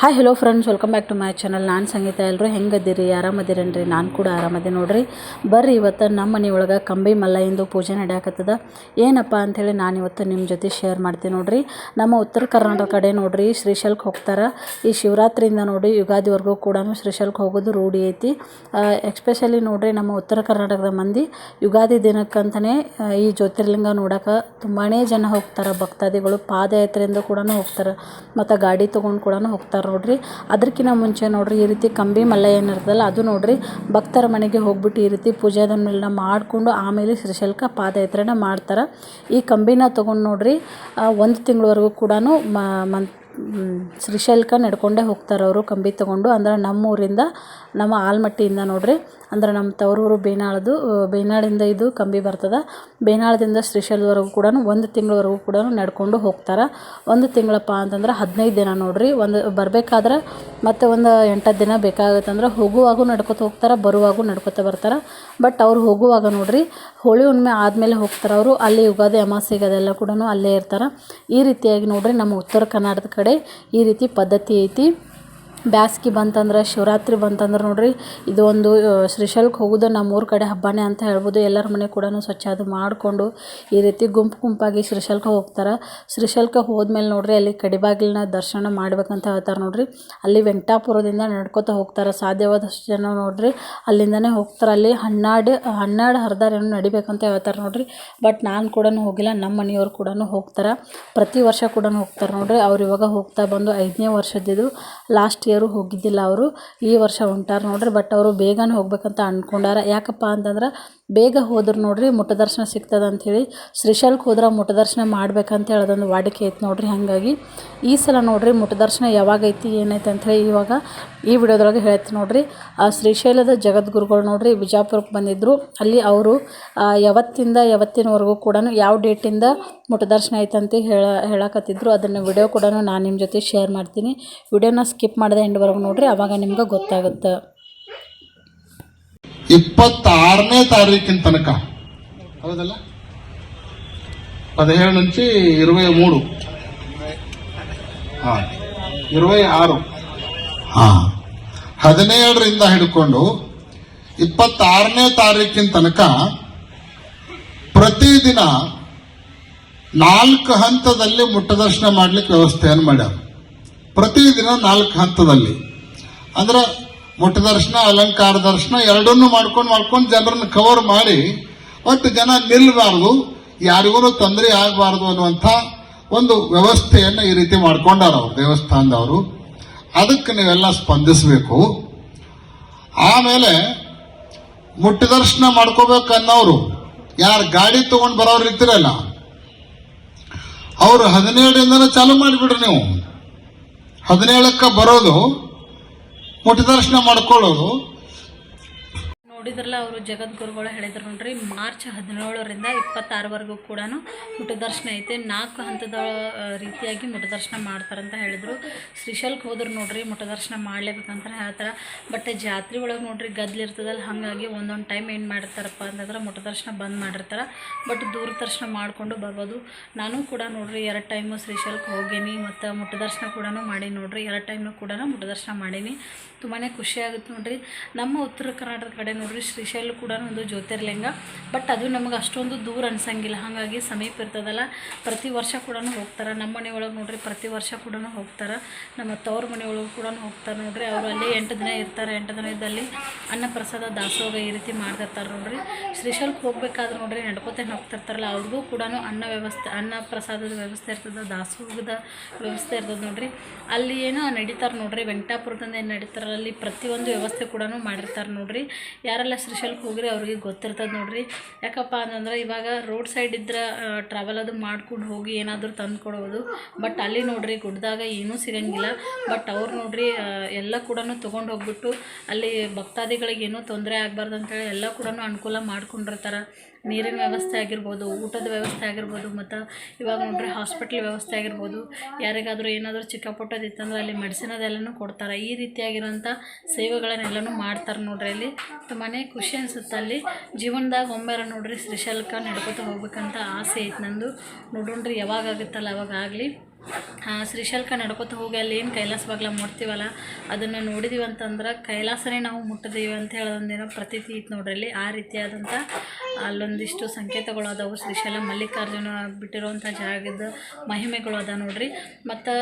Hi hello friends welcome back to my channel ನಾನು ಸಂಗೀತ ಎಲ್ಲರೂ ಹೆಂಗದಿರಿ ಆರಾಮದಿರೇನ್ರಿ? ನಾನು ಕೂಡ ಆರಾಮದೆ ನೋಡ್ರಿ. ಬರ್ರಿ ಇವತ್ತು ನಮ್ಮ ಮನೆ ಒಳಗೆ ಕಂಬಿ ಮಲ್ಲಯ್ಯಂದು ಪೂಜೆ ನಡೆಯಾಕತ್ತದ. ಏನಪ್ಪ ಅಂಥೇಳಿ ನಾನು ಇವತ್ತು ನಿಮ್ಮ ಜೊತೆ ಶೇರ್ ಮಾಡ್ತೀನಿ ನೋಡ್ರಿ. ನಮ್ಮ ಉತ್ತರ ಕರ್ನಾಟಕ ಕಡೆ ನೋಡ್ರಿ ಶ್ರೀಶೈಲಕ್ಕೆ ಹೋಗ್ತಾರೆ. ಈ ಶಿವರಾತ್ರಿಯಿಂದ ನೋಡಿ ಯುಗಾದಿವರೆಗೂ ಕೂಡ ಶ್ರೀಶೈಲಕ್ಕೆ ಹೋಗೋದು ರೂಢಿ ಐತಿ. ಎಕ್ಸ್ಪೆಷಲಿ ನೋಡ್ರಿ ನಮ್ಮ ಉತ್ತರ ಕರ್ನಾಟಕದ ಮಂದಿ ಯುಗಾದಿ ದಿನಕ್ಕಂತಲೇ ಈ ಜ್ಯೋತಿರ್ಲಿಂಗ ನೋಡೋಕೆ ತುಂಬಾ ಜನ ಹೋಗ್ತಾರೆ. ಭಕ್ತಾದಿಗಳು ಪಾದಯಾತ್ರೆಯಿಂದ ಕೂಡ ಹೋಗ್ತಾರೆ. ಮತ್ತು ಗಾಡಿ ತೊಗೊಂಡು ಕೂಡ ಹೋಗ್ತಾರೆ. ನೋಡ್ರಿ. ಅದಕ್ಕಿಂತ ಮುಂಚೆ ನೋಡ್ರಿ, ಈ ರೀತಿ ಕಂಬಿ ಮಲ್ಲ ಏನಿರ್ತದಲ್ಲ ಅದು ನೋಡ್ರಿ. ಭಕ್ತರ ಮನೆಗೆ ಹೋಗ್ಬಿಟ್ಟು ಈ ರೀತಿ ಪೂಜೆ ಅದನ್ನೆಲ್ಲ ಮಾಡಿಕೊಂಡು ಆಮೇಲೆ ಶ್ರೀಶೈಲಕ ಪಾದಯಾತ್ರೆನ ಮಾಡ್ತಾರೆ. ಈ ಕಂಬಿನ ತೊಗೊಂಡು ನೋಡ್ರಿ ಒಂದು ತಿಂಗಳವರೆಗೂ ಕೂಡ ಮನ್ ಶ್ರೀಶೈಲಕ್ಕೆ ನಡ್ಕೊಂಡೇ ಹೋಗ್ತಾರೆ ಅವರು, ಕಂಬಿ ತೊಗೊಂಡು. ಅಂದ್ರೆ ನಮ್ಮೂರಿಂದ, ನಮ್ಮ ಆಲ್ಮಟ್ಟಿಯಿಂದ ನೋಡ್ರಿ. ಅಂದ್ರೆ ನಮ್ಮ ತವರೂರು ಬೇನಾಳದು ಬೇನಾಳಿಂದ ಇದು ಕಂಬಿ ಬರ್ತದೆ. ಬೇನಾಳದಿಂದ ಶ್ರೀಶೈಲದವರೆಗೂ ಕೂಡ ಒಂದು ತಿಂಗಳವರೆಗೂ ಕೂಡ ನಡ್ಕೊಂಡು ಹೋಗ್ತಾರೆ. ಒಂದು ತಿಂಗಳಪ್ಪ ಅಂತಂದ್ರೆ ಹದಿನೈದು ದಿನ ನೋಡ್ರಿ. ಒಂದು ಬರಬೇಕಾದ್ರೆ ಮತ್ತೆ ಒಂದು ಎಂಟತ್ತು ದಿನ ಬೇಕಾಗುತ್ತೆ ಅಂದ್ರೆ ಹೋಗುವಾಗೂ ನಡ್ಕೊತ ಹೋಗ್ತಾರೆ, ಬರುವಾಗೂ ನಡ್ಕೊತ ಬರ್ತಾರೆ. ಬಟ್ ಅವ್ರು ಹೋಗುವಾಗ ನೋಡ್ರಿ, ಹೋಳಿ ಹುಣ್ಣಿಮೆ ಆದಮೇಲೆ ಹೋಗ್ತಾರೆ ಅವರು. ಅಲ್ಲಿ ಯುಗಾದಿ ಅಮಾಸೆಗೆ ಅದೆಲ್ಲ ಕೂಡ ಅಲ್ಲೇ ಇರ್ತಾರೆ. ಈ ರೀತಿಯಾಗಿ ನೋಡ್ರಿ ನಮ್ಮ ಉತ್ತರ ಕರ್ನಾಟಕದ ಕಡೆ ಈ ರೀತಿ ಪದ್ಧತಿ ಐತಿ. ಬ್ಯಾಸ್ಗೆ ಬಂತಂದ್ರೆ, ಶಿವರಾತ್ರಿ ಬಂತಂದ್ರೆ ನೋಡಿರಿ, ಇದು ಒಂದು ಶ್ರೀಶೈಲಕ್ಕೆ ಹೋಗೋದು ನಮ್ಮೂರ ಕಡೆ ಹಬ್ಬನೇ ಅಂತ ಹೇಳ್ಬೋದು. ಎಲ್ಲರ ಮನೆ ಕೂಡ ಸ್ವಚ್ಛ ಅದು ಮಾಡಿಕೊಂಡು ಈ ರೀತಿ ಗುಂಪು ಗುಂಪಾಗಿ ಶ್ರೀಶೈಲಕ್ಕೆ ಹೋಗ್ತಾರೆ. ಶ್ರೀಶೈಲಕ್ಕೆ ಹೋದ್ಮೇಲೆ ನೋಡ್ರಿ, ಅಲ್ಲಿ ಕಡಿಬಾಗಿಲನ್ನ ದರ್ಶನ ಮಾಡ್ಬೇಕಂತ ಹೇಳ್ತಾರೆ ನೋಡ್ರಿ. ಅಲ್ಲಿ ವೆಂಕಟಾಪುರದಿಂದ ನಡ್ಕೊತ ಹೋಗ್ತಾರೆ. ಸಾಧ್ಯವಾದಷ್ಟು ಜನ ನೋಡಿರಿ, ಅಲ್ಲಿಂದನೇ ಹೋಗ್ತಾರೆ. ಅಲ್ಲಿ ಹನ್ನೆರಡು ಹನ್ನೆರಡು ಹರಿದಾರೇನು ನಡಿಬೇಕಂತ ಹೇಳ್ತಾರೆ ನೋಡ್ರಿ. ಬಟ್ ನಾನು ಕೂಡ ಹೋಗಿಲ್ಲ ನಮ್ಮ ಮನೆಯವ್ರು ಕೂಡ ಹೋಗ್ತಾರೆ. ಪ್ರತಿ ವರ್ಷ ಕೂಡ ಹೋಗ್ತಾರೆ ನೋಡಿರಿ. ಅವ್ರು ಇವಾಗ ಹೋಗ್ತಾ ಬಂದು ಐದನೇ ವರ್ಷದಿದು ಲಾಸ್ಟ್ ಇಯರು ಹೋಗಿದ್ದಿಲ್ಲ ಅವರು. ಈ ವರ್ಷ ಹೊಂಟಾರ ನೋಡ್ರಿ ಬಟ್ ಅವರು ಬೇಗನೆ ಹೋಗ್ಬೇಕಂತ ಅಂದ್ಕೊಂಡಾರ ಯಾಕಪ್ಪ ಅಂತಂದ್ರೆ, ಬೇಗ ಹೋದ್ರೆ ನೋಡ್ರಿ ಮುಟ್ಟ ದರ್ಶನ ಸಿಗ್ತದೆ ಅಂಥೇಳಿ ಶ್ರೀಶೈಲಕ್ಕೆ ಹೋದ್ರೆ ಮುಟ್ಟ ದರ್ಶನ ಮಾಡ್ಬೇಕಂತ ಹೇಳೋದೊಂದು ವಾಡಿಕೆ ಐತೆ ನೋಡ್ರಿ ಹಾಗಾಗಿ. ಈ ಸಲ ನೋಡ್ರಿ ಮುಟ್ಟ ದರ್ಶನ ಯಾವಾಗ ಐತಿ, ಏನೈತೆ ಅಂಥೇಳಿ ಇವಾಗ ಈ ವಿಡಿಯೋದೊಳಗೆ ಹೇಳ್ತೀನಿ ನೋಡ್ರಿ. ಆ ಶ್ರೀಶೈಲದ ಜಗದ್ಗುರುಗಳು ನೋಡ್ರಿ ಬಿಜಾಪುರಕ್ಕೆ ಬಂದಿದ್ದರು ಅಲ್ಲಿ ಅವರು ಯಾವತ್ತಿಂದ ಯಾವತ್ತಿನವರೆಗೂ ಕೂಡ ಯಾವ ಡೇಟಿಂದ ಮುಟ್ಟ ದರ್ಶನ ಐತಂತ ಹೇಳ ಹೇಳಕತ್ತಿದ್ರು ಅದನ್ನು ವಿಡಿಯೋ ಕೂಡ ನಾನು ನಿಮ್ಮ ಜೊತೆ ಶೇರ್ ಮಾಡ್ತೀನಿ ವಿಡಿಯೋನ ಸ್ಕಿಪ್ ಮಾಡಿದೆ ಎಂಡ್ವರೆಗೂ ನೋಡ್ರಿ ಆವಾಗ ನಿಮ್ಗೆ ಗೊತ್ತಾಗುತ್ತೆ ಇಪ್ಪತ್ತಾರನೇ ತಾರೀಕಿನ ತನಕ ಹೌದಲ್ಲ పదిహేడు నుంచి ఇరవై మూడు ಹಾ ಇರುವೈ ಆರು ಹಾ ಹದಿನೇಳರಿಂದ ಹಿಡ್ಕೊಂಡು ಇಪ್ಪತ್ತಾರನೇ ತಾರೀಕಿನ ತನಕ ಪ್ರತಿದಿನ ನಾಲ್ಕು ಹಂತದಲ್ಲಿ ಮುಟ್ಟದರ್ಶನ ಮಾಡ್ಲಿಕ್ಕೆ ವ್ಯವಸ್ಥೆಯನ್ನು ಮಾಡ್ಯಾರ. ಪ್ರತಿದಿನ ನಾಲ್ಕು ಹಂತದಲ್ಲಿ. ಅಂದ್ರೆ ಮುಟ್ಟ ದರ್ಶನ, ಅಲಂಕಾರ ದರ್ಶನ ಎರಡನ್ನೂ ಮಾಡ್ಕೊಂಡು ಮಾಡ್ಕೊಂಡು ಜನರನ್ನ ಕವರ್ ಮಾಡಿ ಒಟ್ಟು ಜನ ನಿಲ್ಲಬಾರ್ದು, ಯಾರಿಗೂ ತೊಂದರೆ ಆಗಬಾರ್ದು ಅನ್ನುವಂಥ ಒಂದು ವ್ಯವಸ್ಥೆಯನ್ನು ಈ ರೀತಿ ಮಾಡ್ಕೊಂಡಾರ ಅವರು, ದೇವಸ್ಥಾನದವರು. ಅದಕ್ಕೆ ನೀವೆಲ್ಲ ಸ್ಪಂದಿಸಬೇಕು. ಆಮೇಲೆ ಮುಟ್ಟ ದರ್ಶನ ಮಾಡ್ಕೋಬೇಕನ್ನೋರು, ಯಾರು ಗಾಡಿ ತೊಗೊಂಡು ಬರೋರು ಇರ್ತೀರಲ್ಲ ಅವರು ಹದಿನೇಳಿಂದ ಚಾಲು ಮಾಡಿಬಿಡ್ರಿ ನೀವು. ಹದಿನೇಳಕ್ಕೆ ಬರೋದು ಮುಟ್ಟ ದರ್ಶನ ಮಾಡ್ಕೊಳ್ಳೋದು ನೋಡಿದ್ರಲ್ಲ ಅವರು ಜಗದ್ಗುರುಗಳು ಹೇಳಿದ್ರು ನೋಡ್ರಿ, ಮಾರ್ಚ್ ಹದಿನೇಳರಿಂದ ಇಪ್ಪತ್ತಾರವರೆಗೂ ಕೂಡ ಮುಟದರ್ಶನ ಐತೆ. ನಾಲ್ಕು ಹಂತದ ರೀತಿಯಾಗಿ ಮುಖದರ್ಶನ ಮಾಡ್ತಾರಂತ ಹೇಳಿದರು. ಶ್ರೀಶೈಲಕ್ಕೆ ಹೋದ್ರು ನೋಡ್ರಿ ಮುಖದರ್ಶನ ಮಾಡಲೇಬೇಕಂತ ಹೇಳ್ತಾರೆ. ಬಟ್ ಜಾತ್ರೆ ಒಳಗೆ ನೋಡ್ರಿ ಗದ್ಲಿರ್ತದಲ್ಲ ಹಾಗಾಗಿ ಒಂದೊಂದು ಟೈಮ್ ಏನು ಮಾಡಿರ್ತಾರಪ್ಪ ಅಂತಂದ್ರೆ ಮುಖದರ್ಶನ ಬಂದ್ ಮಾಡಿರ್ತಾರೆ. ಬಟ್ ದೂರದರ್ಶನ ಮಾಡಿಕೊಂಡು ಬರ್ಬೋದು. ನಾನು ಕೂಡ ನೋಡ್ರಿ, ಎರಡು ಟೈಮು ಶ್ರೀಶೈಲಕ್ಕೆ ಹೋಗೇನಿ ಮತ್ತು ಮುಖದರ್ಶನ ಕೂಡ ಮಾಡೀನಿ ನೋಡ್ರಿ. ಎರಡು ಟೈಮ್ನು ಕೂಡ ಮುಖದರ್ಶನ ಮಾಡೀನಿ. ತುಂಬಾ ಖುಷಿ ಆಗುತ್ತೆ ನೋಡ್ರಿ. ನಮ್ಮ ಉತ್ತರ ಕರ್ನಾಟಕ ಕಡೆ ನೋಡ್ರಿ ಶ್ರೀಶೈಲ ಕೂಡ ಒಂದು ಜ್ಯೋತಿರ್ಲಿಂಗ. ಬಟ್ ಅದು ನಮಗೆ ಅಷ್ಟೊಂದು ದೂರ ಅನ್ಸಂಗಿಲ್ಲ. ಹಾಗಾಗಿ ಸಮೀಪ ಇರ್ತದಲ್ಲ, ಪ್ರತಿ ವರ್ಷ ಕೂಡ ಹೋಗ್ತಾರೆ. ನಮ್ಮ ಮನೆ ಒಳಗೆ ನೋಡ್ರಿ, ಪ್ರತಿ ವರ್ಷ ಕೂಡ ಹೋಗ್ತಾರೆ. ನಮ್ಮ ತವ್ರ ಮನೆ ಒಳಗೆ ಕೂಡ ಹೋಗ್ತಾರೆ ನೋಡ್ರಿ. ಅವರು ಅಲ್ಲಿ ಎಂಟು ದಿನ ಇರ್ತಾರೆ. ಎಂಟು ದಿನ ಇದ್ದಲ್ಲಿ ಅನ್ನ ಪ್ರಸಾದ ದಾಸೋಹ ಈ ರೀತಿ ಮಾಡ್ತಿರ್ತಾರೆ ನೋಡ್ರಿ. ಶ್ರೀಶೈಲಕ್ಕೆ ಹೋಗ್ಬೇಕಾದ್ರೆ ನೋಡ್ರಿ, ನಡ್ಕೋತೇನೆ ಹೋಗ್ತಿರ್ತಾರಲ್ಲ. ಅವ್ರಿಗೂ ಕೂಡ ಅನ್ನ ವ್ಯವಸ್ಥೆ, ಅನ್ನ ಪ್ರಸಾದದ ವ್ಯವಸ್ಥೆ ಇರ್ತದೆ, ದಾಸೋಹದ ವ್ಯವಸ್ಥೆ ಇರ್ತದೆ ನೋಡ್ರಿ. ಅಲ್ಲಿ ಏನೋ ನಡೀತಾರೆ ನೋಡ್ರಿ. ವೆಂಕಟಾಪುರದಿಂದ ಏನು ನಡೀತಾರಲ್ಲ ಅಲ್ಲಿ ಪ್ರತಿಯೊಂದು ವ್ಯವಸ್ಥೆ ಕೂಡ ಮಾಡಿರ್ತಾರೆ ನೋಡ್ರಿ. ಯಾರೆಲ್ಲ ಶ್ರೀಶೈಲಕ್ಕೆ ಹೋಗ್ರಿ ಅವ್ರಿಗೆ ಗೊತ್ತಿರ್ತದೆ ನೋಡ್ರಿ. ಯಾಕಪ್ಪ ಅಂತಂದ್ರೆ ಇವಾಗ ರೋಡ್ ಸೈಡ್ ಇದ್ರೆ ಟ್ರಾವೆಲ್ ಅದು ಮಾಡ್ಕೊಂಡು ಹೋಗಿ ಏನಾದರೂ ತಂದು ಕೊಡೋದು. ಬಟ್ ಅಲ್ಲಿ ನೋಡ್ರಿ ಗುಡ್ಡದಾಗ ಏನೂ ಸಿಗಂಗಿಲ್ಲ. ಬಟ್ ಅವ್ರು ನೋಡ್ರಿ ಎಲ್ಲ ಕೂಡ ತೊಗೊಂಡು ಹೋಗ್ಬಿಟ್ಟು ಅಲ್ಲಿ ಭಕ್ತಾದಿಗಳಿಗೆ ಏನೂ ತೊಂದರೆ ಆಗಬಾರ್ದು ಅಂತೇಳಿ ಎಲ್ಲ ಕೂಡ ಅನುಕೂಲ ಮಾಡ್ಕೊಂಡಿರ್ತಾರೆ. ನೀರಿನ ವ್ಯವಸ್ಥೆ ಆಗಿರ್ಬೋದು, ಊಟದ ವ್ಯವಸ್ಥೆ ಆಗಿರ್ಬೋದು, ಮತ್ತು ಇವಾಗ ನೋಡ್ರಿ ಹಾಸ್ಪಿಟ್ಲ್ ವ್ಯವಸ್ಥೆ ಆಗಿರ್ಬೋದು. ಯಾರಿಗಾದರೂ ಏನಾದರೂ ಚಿಕ್ಕ ಪುಟ್ಟದಿತ್ತಂದ್ರೆ ಅಲ್ಲಿ ಮೆಡಿಸಿನ್ ಅದೆಲ್ಲನೂ ಕೊಡ್ತಾರೆ. ಈ ರೀತಿಯಾಗಿರೋಂಥ ಸೇವೆಗಳನ್ನೆಲ್ಲನೂ ಮಾಡ್ತಾರೆ ನೋಡ್ರಿ ಅಲ್ಲಿ. ತುಂಬಾ ಖುಷಿ ಅನ್ಸುತ್ತೆ ಅಲ್ಲಿ. ಜೀವನದಾಗ ಒಮ್ಮೆರ ನೋಡ್ರಿ ಶ್ರೀಶಲ್ಕ ನಡ್ಕೊತ ಹೋಗ್ಬೇಕಂತ ಆಸೆ ಐತೆ ನಂದು. ನೋಡೋಣ್ರಿ ಯಾವಾಗ ಆಗುತ್ತಲ್ಲ, ಅವಾಗ ಆಗಲಿ. ಶ್ರೀಶಲ್ಕ ನಡ್ಕೊತ ಹೋಗಿ ಅಲ್ಲಿ ಏನು ಕೈಲಾಸ ಬಾಗ್ಲ ಮುಟ್ತೀವಲ್ಲ ಅದನ್ನು ನೋಡಿದೀವಿ ಅಂತಂದ್ರೆ ಕೈಲಾಸನೇ ನಾವು ಮುಟ್ಟಿದೀವಿ ಅಂತ ಹೇಳೋದೊಂದೇನೋ ಪ್ರತೀತಿ ಇತ್ತು ನೋಡ್ರಿ ಅಲ್ಲಿ. ಆ ರೀತಿಯಾದಂಥ ಅಲ್ಲೊಂದಿಷ್ಟು ಸಂಕೇತಗಳು ಅದಾವು. ಶ್ರೀಶೈಲ ಮಲ್ಲಿಕಾರ್ಜುನ ಬಿಟ್ಟಿರುವಂಥ ಜಾಗದ ಮಹಿಮೆಗಳು ಅದ ನೋಡ್ರಿ. ಮತ್ತು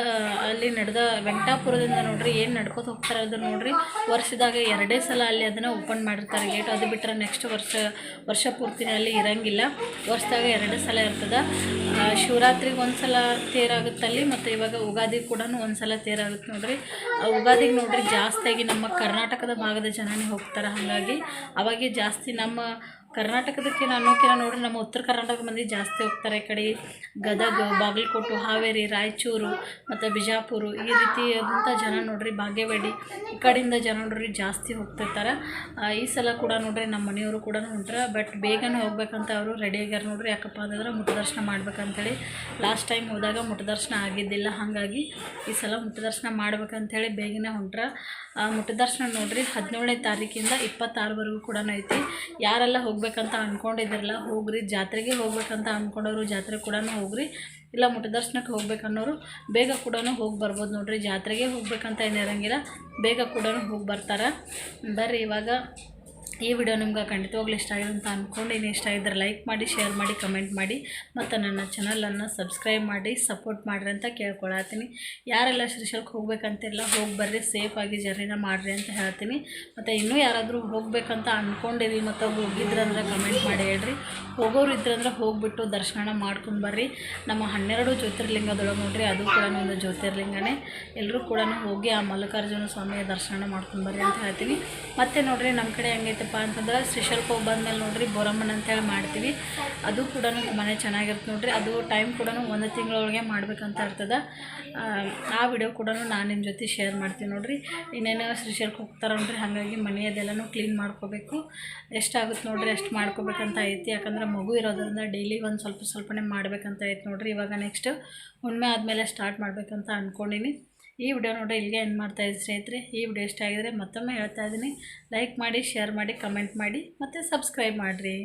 ಅಲ್ಲಿ ನಡೆದ ವೆಂಕಟಾಪುರದಿಂದ ನೋಡ್ರಿ ಏನು ನಡ್ಕೋತ ಹೋಗ್ತಾರೆ ಅದು ನೋಡ್ರಿ. ವರ್ಷದಾಗ ಎರಡೇ ಸಲ ಅಲ್ಲಿ ಅದನ್ನು ಓಪನ್ ಮಾಡಿರ್ತಾರೆ ಗೇಟ್ ಅದು ಬಿಟ್ಟರೆ ನೆಕ್ಸ್ಟ್ ವರ್ಷ ವರ್ಷ ಪೂರ್ತಿನ ಅಲ್ಲಿ ಇರಂಗಿಲ್ಲ. ವರ್ಷದಾಗ ಎರಡೇ ಸಲ ಇರ್ತದೆ. ಶಿವರಾತ್ರಿಗೆ ಒಂದು ಸಲ ತೇರಾಗುತ್ತೆ ಅಲ್ಲಿ, ಮತ್ತು ಇವಾಗ ಉಗಾದಿ ಕೂಡ ಒಂದು ಸಲ ತೇರಾಗುತ್ತೆ ನೋಡ್ರಿ. ಉಗಾದಿಗೆ ನೋಡ್ರಿ ಜಾಸ್ತಿಯಾಗಿ ನಮ್ಮ ಕರ್ನಾಟಕದ ಭಾಗದ ಜನನೇ ಹೋಗ್ತಾರೆ ಹಾಗಾಗಿ. ಅವಾಗೆ ಜಾಸ್ತಿ ನಮ್ಮ ಕರ್ನಾಟಕದಕ್ಕೆ ಅನ್ನೋಕಿನ ನೋಡ್ರಿ ನಮ್ಮ ಉತ್ತರ ಕರ್ನಾಟಕ ಮಂದಿ ಜಾಸ್ತಿ ಹೋಗ್ತಾರೆ. ಈ ಕಡೆ ಗದಗ ಬಾಗಲಕೋಟೆ ಹಾವೇರಿ ರಾಯಚೂರು ಮತ್ತು ಬಿಜಾಪುರ ಈ ರೀತಿಯಾದಂಥ ಜನ ನೋಡ್ರಿ ಭಾಗ್ಯವಾಡಿ ಈ ಕಡೆಯಿಂದ ಜನ ನೋಡ್ರಿ ಜಾಸ್ತಿ ಹೋಗ್ತಿರ್ತಾರೆ. ಈ ಸಲ ಕೂಡ ನೋಡ್ರಿ ನಮ್ಮ ಮನೆಯವರು ಕೂಡ ಹೊಂಟ್ರೆ. ಬಟ್ ಬೇಗನೆ ಹೋಗ್ಬೇಕಂತ ಅವರು ರೆಡಿ ಆಗ್ಯಾರ ನೋಡ್ರಿ. ಯಾಕಪ್ಪ ಅಂತಂದ್ರೆ ಮುಖ ದರ್ಶನ ಮಾಡ್ಬೇಕಂತೇಳಿ. ಲಾಸ್ಟ್ ಟೈಮ್ ಹೋದಾಗ ಮುಟದರ್ಶನ ಆಗಿದ್ದಿಲ್ಲ. ಹಾಗಾಗಿ ಈ ಸಲ ಮುಟದರ್ಶನ ಮಾಡ್ಬೇಕಂತೇಳಿ ಬೇಗನೆ ಹೊಂಟ್ರೆ. ಆ, ದರ್ಶನ ನೋಡ್ರಿ ಹದಿನೇಳನೇ ತಾರೀಕಿಂದ ಇಪ್ಪತ್ತಾರವರೆಗೂ ಕೂಡ ಐತಿ. ಯಾರೆಲ್ಲ ಹೋಗ್ಬೇಕಂತ ಅಂದ್ಕೊಂಡಿದ್ರಲ್ಲ ಹೋಗ್ರಿ. ಜಾತ್ರೆಗೆ ಹೋಗ್ಬೇಕಂತ ಅಂದ್ಕೊಂಡವರು ಜಾತ್ರೆ ಕೂಡ ಹೋಗ್ರಿ. ಇಲ್ಲ ಮುಟ್ಟ ದರ್ಶನಕ್ಕೆ ಹೋಗ್ಬೇಕನ್ನೋರು ಬೇಗ ಕೂಡ ಹೋಗಿ ಬರ್ಬೋದು ನೋಡ್ರಿ. ಜಾತ್ರೆಗೆ ಹೋಗ್ಬೇಕಂತ ಏನಿರಂಗಿಲ್ಲ ಬೇಗ ಕೂಡ ಹೋಗಿ ಬರ್ತಾರೆ. ಬರ್ರಿ ಇವಾಗ. ಈ ವಿಡಿಯೋ ನಿಮ್ಗೆ ಖಂಡಿತವಾಗ್ಲೂ ಇಷ್ಟ ಆಗಿದೆ ಅಂತ ಅಂದ್ಕೊಂಡಿನಿ ಇಷ್ಟ ಆಗಿದ್ರೆ ಲೈಕ್ ಮಾಡಿ ಶೇರ್ ಮಾಡಿ ಕಮೆಂಟ್ ಮಾಡಿ ಮತ್ತು ನನ್ನ ಚಾನಲನ್ನು ಸಬ್ಸ್ಕ್ರೈಬ್ ಮಾಡಿ ಸಪೋರ್ಟ್ ಮಾಡಿರಿ ಅಂತ ಕೇಳ್ಕೊಳತ್ತೀನಿ. ಯಾರೆಲ್ಲ ಶ್ರೀಶೈಲಕ್ಕೆ ಹೋಗ್ಬೇಕಂತಿಲ್ಲ, ಹೋಗಿ ಬರ್ರಿ ಸೇಫಾಗಿ ಜರ್ನಿನ ಮಾಡಿರಿ ಅಂತ ಹೇಳ್ತೀನಿ. ಮತ್ತು ಇನ್ನೂ ಯಾರಾದರೂ ಹೋಗ್ಬೇಕಂತ ಅಂದ್ಕೊಂಡಿರಿ ಮತ್ತು ಹೋಗಿದ್ರಂದ್ರೆ ಕಮೆಂಟ್ ಮಾಡಿ ಹೇಳ್ರಿ. ಹೋಗೋರು ಇದ್ರಂದ್ರೆ ಹೋಗ್ಬಿಟ್ಟು ದರ್ಶನ ಮಾಡ್ಕೊಂಡು ಬರ್ರಿ. ನಮ್ಮ ಹನ್ನೆರಡು ಜ್ಯೋತಿರ್ಲಿಂಗದೊಳಗೆ ನೋಡ್ರಿ, ಅದು ಕೂಡ ಒಂದು ಜ್ಯೋತಿರ್ಲಿಂಗನೇ. ಎಲ್ಲರೂ ಕೂಡ ಹೋಗಿ ಆ ಮಲ್ಲಿಕಾರ್ಜುನ ಸ್ವಾಮಿಯ ದರ್ಶನ ಮಾಡ್ಕೊಂಡು ಬರ್ರಿ ಅಂತ ಹೇಳ್ತೀನಿ. ಮತ್ತು ನೋಡ್ರಿ, ನಮ್ಮ ಕಡೆ ಹೆಂಗೈತಪ್ಪ ಅಂತಂದ್ರೆ ಶ್ರೀಶೈಲಕ್ಕೆ ಹೋಗಿ ಬಂದ್ಮೇಲೆ ನೋಡ್ರಿ ಬೋರಮ್ಮನ ಅಂತೇಳಿ ಮಾಡ್ತೀವಿ. ಅದು ಕೂಡ ತುಂಬಾ ಚೆನ್ನಾಗಿರುತ್ತೆ ನೋಡ್ರಿ. ಅದು ಟೈಮ್ ಕೂಡ ಒಂದು ತಿಂಗಳೊಳಗೆ ಮಾಡ್ಬೇಕಂತ ಇರ್ತದೆ ಆ, ಆ ವಿಡಿಯೋ ಕೂಡ ನಾನು ನಿಮ್ಮ ಜೊತೆ ಶೇರ್ ಮಾಡ್ತೀನಿ ನೋಡ್ರಿ. ಇನ್ನೇನು ಶ್ರೀಶೈಲಕ್ಕೆ ಹೋಗ್ತಾರೆ ನೋಡ್ರಿ ಹಾಗಾಗಿ ಮನೆಯದೆಲ್ಲನೂ ಕ್ಲೀನ್ ಮಾಡ್ಕೋಬೇಕು. ಎಷ್ಟಾಗುತ್ತೆ ನೋಡ್ರಿ ಅಷ್ಟು ಮಾಡ್ಕೋಬೇಕಂತ ಐತಿ. ಯಾಕಂದ್ರೆ ಮಗು ಇರೋದ್ರಿಂದ ಡೈಲಿ ಒಂದು ಸ್ವಲ್ಪ ಸ್ವಲ್ಪನೇ ಮಾಡ್ಬೇಕಂತ ಐತೆ ನೋಡ್ರಿ. ಇವಾಗ ನೆಕ್ಸ್ಟ್ ಹುಣ್ಮೆ ಆದಮೇಲೆ ಸ್ಟಾರ್ಟ್ ಮಾಡಬೇಕಂತ ಅಂದ್ಕೊಂಡಿನಿ ಈ ವಿಡಿಯೋ ನೋಡಿ ಇಲ್ಲಿಗೆ ಏನು ಮಾಡ್ತಾ ಇದ್ದೀನಿ ಸ್ನೇಹಿತರೆ. ಈ ವಿಡಿಯೋ ಇಷ್ಟ ಆಗಿದ್ರೆ ಮತ್ತೊಮ್ಮೆ ಹೇಳ್ತಾ ಇದ್ದೀನಿ. ಲೈಕ್ ಮಾಡಿ ಶೇರ್ ಮಾಡಿ ಕಮೆಂಟ್ ಮಾಡಿ ಮತ್ತು ಸಬ್ಸ್ಕ್ರೈಬ್ ಮಾಡಿರಿ.